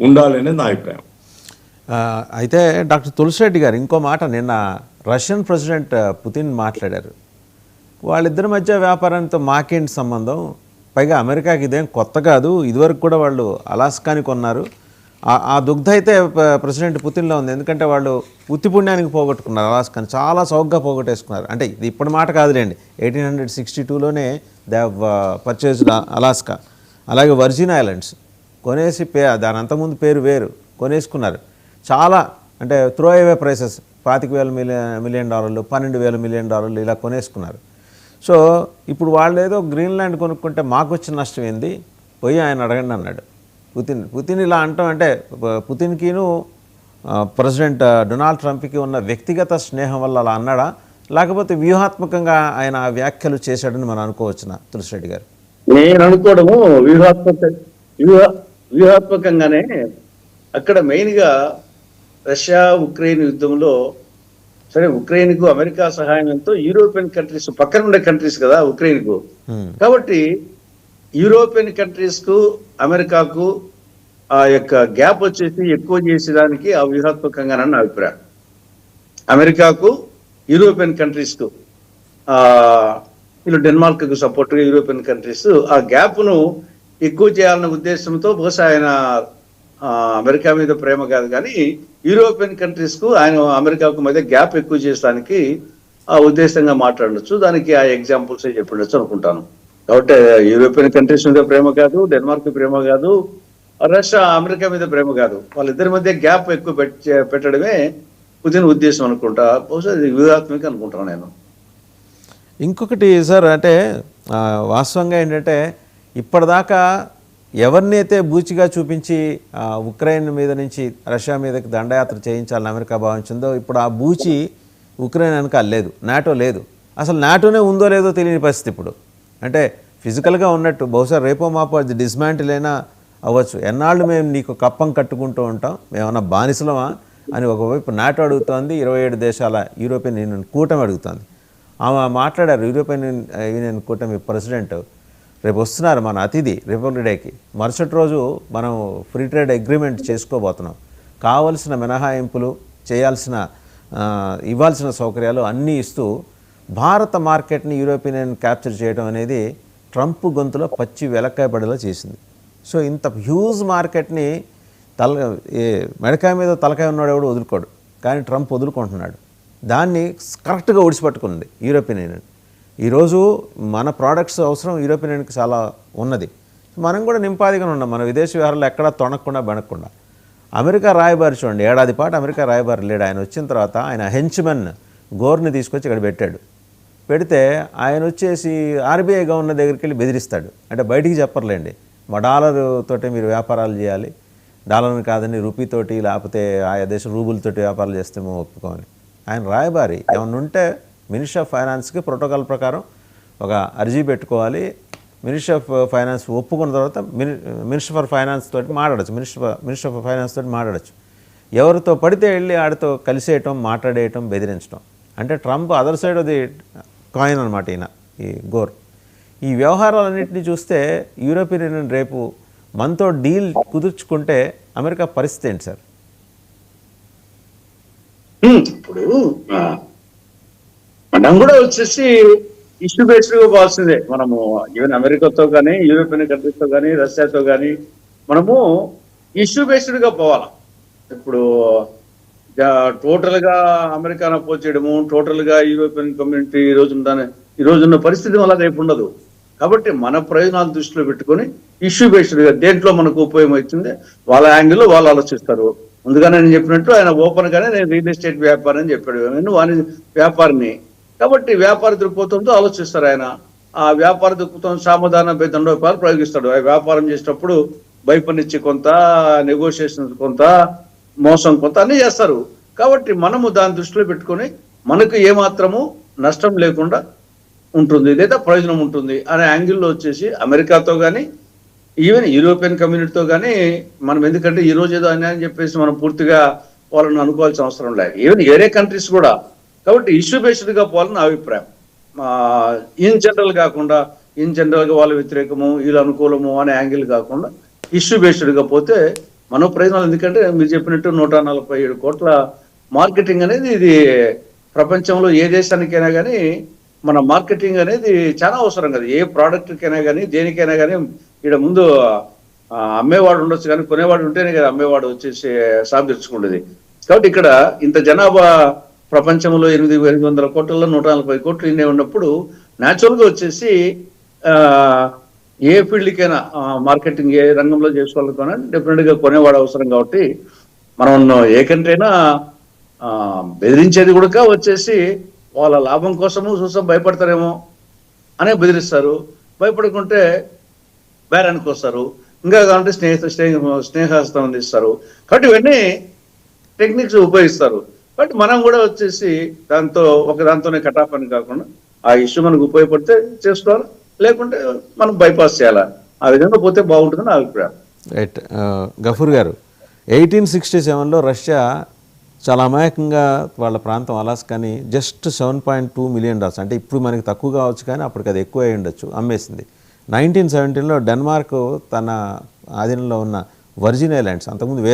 ఉండాలనేది నా అభిప్రాయం. అయితే డాక్టర్ తులసిరెడ్డి గారు ఇంకో మాట నిన్న రష్యన్ ప్రెసిడెంట్ పుతిన్ మాట్లాడారు. వాళ్ళిద్దరి మధ్య వ్యాపారంతో మాకేంటి సంబంధం? పైగా అమెరికాకి ఇదేం కొత్త కాదు. ఇదివరకు కూడా వాళ్ళు అలాస్కాని కొన్నారు. ఆ- దుగ్ధ అయితే ప్రెసిడెంట్ పుతిన్లో ఉంది. ఎందుకంటే వాళ్ళు ఉత్తి పుణ్యానికి పోగొట్టుకున్నారు. అలాస్కాని చాలా సౌగ్గా పోగొట్టేసుకున్నారు. అంటే ఇది ఇప్పటి మాట కాదులేండి. ఎయిటీన్ హండ్రెడ్ సిక్స్టీ టూలోనే దే పర్చేజ్డ్ అలాస్కా. అలాగే వర్జిన్ ఐలాండ్స్. కొనేసి పే దాని అంతకుముందు పేరు వేరు. కొనేసుకున్నారు. చాలా అంటే త్రో అవే ప్రైసెస్ పాతిక వేల మిలియన్ మిలియన్ డాలర్లు పన్నెండు వేల మిలియన్ డాలర్లు ఇలా కొనేసుకున్నారు. సో ఇప్పుడు వాళ్ళు ఏదో గ్రీన్లాండ్ కొనుక్కుంటే మాకు వచ్చిన నష్టం ఏంది? పోయి ఆయన అడగండి అన్నాడు. పుతిన్ పుతిన్ ఇలా అంటాం అంటే పుతిన్కిను ప్రెసిడెంట్ డొనాల్డ్ ట్రంప్కి ఉన్న వ్యక్తిగత స్నేహం వల్ల అలా అన్నాడా? లేకపోతే వ్యూహాత్మకంగా ఆయన వ్యాఖ్యలు చేశాడని మనం అనుకోవచ్చున తులసిరెడ్డి గారు? నేను అనుకోవడము వ్యూహాత్మక వ్యూహ వ్యూహాత్మకంగానే అక్కడ మెయిన్గా రష్యా ఉక్రెయిన్ యుద్ధంలో సరే ఉక్రెయిన్కు అమెరికా సహాయంతో యూరోపియన్ కంట్రీస్ పక్కన ఉండే కంట్రీస్ కదా ఉక్రెయిన్కు. కాబట్టి యూరోపియన్ కంట్రీస్కు అమెరికాకు ఆ యొక్క గ్యాప్ వచ్చేసి ఎక్కువ చేసేదానికి ఆ వ్యూహాత్మకంగా నా అభిప్రాయం అమెరికాకు యూరోపియన్ కంట్రీస్కు వీళ్ళు డెన్మార్క్కు సపోర్ట్గా యూరోపియన్ కంట్రీస్ ఆ గ్యాప్ను ఎక్కువ చేయాలనే ఉద్దేశంతో బహుశా ఆయన అమెరికా మీద ప్రేమ కాదు కానీ యూరోపియన్ కంట్రీస్కు ఆయన అమెరికాకు మధ్య గ్యాప్ ఎక్కువ చేయడానికి ఆ ఉద్దేశంగా మాట్లాడచ్చు. దానికి ఆ ఎగ్జాంపుల్స్ చెప్పిండొచ్చు అనుకుంటాను. కాబట్టి యూరోపియన్ కంట్రీస్ మీద ప్రేమ కాదు డెన్మార్క్ ప్రేమ కాదు రష్యా అమెరికా మీద ప్రేమ కాదు. వాళ్ళిద్దరి మధ్య గ్యాప్ ఎక్కువ పెట్టడమే పుతిన్ ఉద్దేశం అనుకుంటా. బహుశా ఇది వ్యూహాత్మక అనుకుంటాను నేను. ఇంకొకటి సార్ అంటే వాస్తవంగా ఏంటంటే ఇప్పటిదాకా ఎవరినైతే బూచిగా చూపించి ఆ, ఉక్రెయిన్ మీద నుంచి రష్యా మీదకి దండయాత్ర చేయించాలని అమెరికా భావించిందో ఇప్పుడు ఆ బూచి ఉక్రెయిన్ వెనక లేదు నాటో లేదు. అసలు నాటోనే ఉందో లేదో తెలియని పరిస్థితి ఇప్పుడు. అంటే ఫిజికల్గా ఉన్నట్టు బహుశా రేపో మాపో అది డిస్మాంటిల్ అయినా అవ్వచ్చు. ఎన్నాళ్ళు మేము నీకు కప్పం కట్టుకుంటూ ఉంటాం మేమన్నా బానిసలమా అని ఒకవైపు నాటో అడుగుతోంది ఇరవై ఏడు దేశాల యూరోపియన్ యూనియన్ కూటమి అడుగుతోంది. ఆమె మాట్లాడారు యూరోపియన్ యూన్- యూనియన్ కూటమి ప్రెసిడెంట్. రేపు వస్తున్నారు మన అతిథి రిపబ్లిక్ డేకి. మరుసటి రోజు మనం ఫ్రీ ట్రేడ్ అగ్రిమెంట్ చేసుకోబోతున్నాం. కావలసిన మినహాయింపులు చేయాల్సిన ఇవ్వాల్సిన సౌకర్యాలు అన్నీ ఇస్తూ భారత మార్కెట్ని యూరోపియన్ యూనియన్ క్యాప్చర్ చేయడం అనేది ట్రంప్ గొంతులో పచ్చి వెలక్కాయ పడేలా చేసింది. సో ఇంత హ్యూజ్ మార్కెట్ని తల మెడకాయ మీద తలకాయ ఉన్నాడు ఎవడు వదులుకోడు. కానీ ట్రంప్ వదులుకుంటున్నాడు. దాన్ని కరెక్ట్గా ఒడిచిపట్టుకుంది యూరోపియన్ యూనియన్. ఈరోజు మన ప్రోడక్ట్స్ అవసరం యూరోపియన్ యూనియన్కి చాలా ఉన్నది. మనం కూడా నింపాదిగా ఉన్నాం. మన విదేశీ వ్యవహారాలు ఎక్కడా తొనకుండా బెనకుండా అమెరికా రాయబారి చూడండి. ఏడాది పాటు అమెరికా రాయబారి లేడు. ఆయన వచ్చిన తర్వాత ఆయన హెంచ్మెన్ గోర్ని తీసుకొచ్చి ఇక్కడ పెట్టాడు. పెడితే ఆయన వచ్చేసి ఆర్బీఐ గవర్నర్ దగ్గరికి వెళ్ళి బెదిరిస్తాడు. అంటే బయటికి చెప్పర్లేండి. మా డాలర్ తోటి మీరు వ్యాపారాలు చేయాలి. డాలర్ని కాదని రూపీతోటి లేకపోతే ఆయా దేశం రూబులతోటి వ్యాపారాలు చేస్తే మేము ఒప్పుకోమని. ఆయన రాయబారి. ఏమన్నా ఉంటే మినిస్ట్రీ ఆఫ్ ఫైనాన్స్కి ప్రోటోకాల్ ప్రకారం ఒక అర్జీ పెట్టుకోవాలి. మినిస్ట్రీ ఆఫ్ ఫైనాన్స్ ఒప్పుకున్న తర్వాత మిని మినిస్టర్ ఫర్ ఫైనాన్స్ తోటి మాట్లాడచ్చు. మినిస్టర్ మినిస్టర్ ఆఫ్ ఫైనాన్స్ తోటి మాట్లాడచ్చు. ఎవరితో పడితే వెళ్ళి ఆడితో కలిసేయటం మాట్లాడేయటం బెదిరించడం అంటే ట్రంప్ అదర్ సైడ్ అది కాయిన్ అనమాట ఈయన ఈ గోర్. ఈ వ్యవహారాలన్నింటినీ చూస్తే యూరోపియన్ యూనియన్ రేపు మనతో డీల్ కుదుర్చుకుంటే అమెరికా పరిస్థితి ఏంటి సార్? ఇప్పుడు మనం కూడా వచ్చేసి ఇష్యూ బేస్డ్గా పోవాల్సిందే. మనము ఈవెన్ అమెరికాతో కానీ యూరోపియన్ కంట్రీస్తో కానీ రష్యాతో కానీ మనము ఇష్యూ బేస్డ్గా పోవాలి. ఇప్పుడు టోటల్గా అమెరికాను అపోజ్ చేయడము టోటల్గా యూరోపియన్ కమ్యూనిటీ ఈ రోజు దాని ఈ రోజున్న పరిస్థితి వల్ల రేపు ఉండదు. కాబట్టి మన ప్రయోజనాలు దృష్టిలో పెట్టుకొని ఇష్యూ బేస్డ్గా దేంట్లో మనకు ఉపయోగం అవుతుంది వాళ్ళ యాంగిల్లో వాళ్ళు ఆలోచిస్తారు. ముందుగానే నేను చెప్పినట్టు ఆయన ఓపెన్ గానే నేను రియల్ ఎస్టేట్ వ్యాపారం అని చెప్పాడు. నేను వాణి వ్యాపారిని కాబట్టి వ్యాపార దృక్పథంతో ఆలోచిస్తారు ఆయన. ఆ వ్యాపార దృక్పథం సామధాన దండోపాలు ప్రయోగిస్తాడు. ఆ వ్యాపారం చేసేటప్పుడు భయపనిచ్చి కొంత నెగోషియేషన్ కొంత మోసం కొంత అన్ని చేస్తారు. కాబట్టి మనము దాని దృష్టిలో పెట్టుకొని మనకు ఏమాత్రము నష్టం లేకుండా ఉంటుంది. లేదా ప్రయోజనం ఉంటుంది అనే యాంగిల్లో వచ్చేసి అమెరికాతో కానీ ఈవెన్ యూరోపియన్ కమ్యూనిటీతో కానీ మనం ఎందుకంటే ఈ రోజు ఏదో అన్యాయం చెప్పేసి మనం పూర్తిగా వాళ్ళని అనుకోవాల్సిన అవసరం లేదు. ఈవెన్ ఏరే కంట్రీస్ కూడా కాబట్టి ఇష్యూ బేస్డ్గా పోవాలని నా అభిప్రాయం. ఇన్ జనరల్ కాకుండా ఇన్ జనరల్గా వాళ్ళ వ్యతిరేకము వీళ్ళు అనుకూలము అనే యాంగిల్ కాకుండా ఇష్యూ బేస్డ్గా పోతే మనో ప్రయోజనాలు ఎందుకంటే మీరు చెప్పినట్టు నూట నలభై ఏడు కోట్ల మార్కెటింగ్ అనేది ఇది ప్రపంచంలో ఏ దేశానికైనా కానీ మన మార్కెటింగ్ అనేది చాలా అవసరం కదా. ఏ ప్రోడక్ట్కైనా కానీ దేనికైనా కానీ ఇక్కడ ముందు అమ్మేవాడు ఉండొచ్చు కానీ కొనేవాడు ఉంటేనే కదా అమ్మేవాడు వచ్చేసి సాగు కాబట్టి ఇక్కడ ఇంత జనాభా ప్రపంచంలో ఎనిమిది ఎనిమిది వందల కోట్లలో నూట నలభై కోట్లు ఇన్నే ఉన్నప్పుడు న్యాచురల్గా వచ్చేసి ఏ ఫీల్డ్కైనా మార్కెటింగ్ ఏ రంగంలో చేసుకోవాలనుకున్నా డెఫినెట్గా కొనేవాడు అవసరం కాబట్టి మనం ఏ కంట్రీ అయినా బెదిరించేది కూడా వచ్చేసి వాళ్ళ లాభం కోసము చూసాం భయపడతారేమో అనే బెదిరిస్తారు. భయపడకుంటే బేరానికి వస్తారు. ఇంకా కావాలంటే స్నేహితు స్నేహ స్నేహస్తం అందిస్తారు కాబట్టి ఇవన్నీ టెక్నిక్స్ ఉపయోగిస్తారు. బట్ మనం కూడా వచ్చేసి దాంతో ఒక దాంతోనే కటాఫ్ అని కాకుండా ఆ ఇష్యూ మనకు ఉపయోగపడితే చేసుకోవాలి? లేకుంటే మనం బైపాస్ చేయాలా? ఆ విధంగా పోతే బాగుంటుందని నా అభిప్రాయం. రైట్ గఫూర్ గారు ఎయిటీన్ సిక్స్టీ సెవెన్లో రష్యా చాలా అమాయకంగా వాళ్ళ ప్రాంతం అలాస్కాని just seven point two million dollars అంటే ఇప్పుడు మనకి తక్కువ కావచ్చు కానీ అప్పటికి అది ఎక్కువ అయి ఉండొచ్చు అమ్మేసింది. నైన్టీన్ సెవెంటీన్లో డెన్మార్క్ తన ఆధీనంలో ఉన్న వర్జిన్ ఐలాండ్స్ అంతకుముందు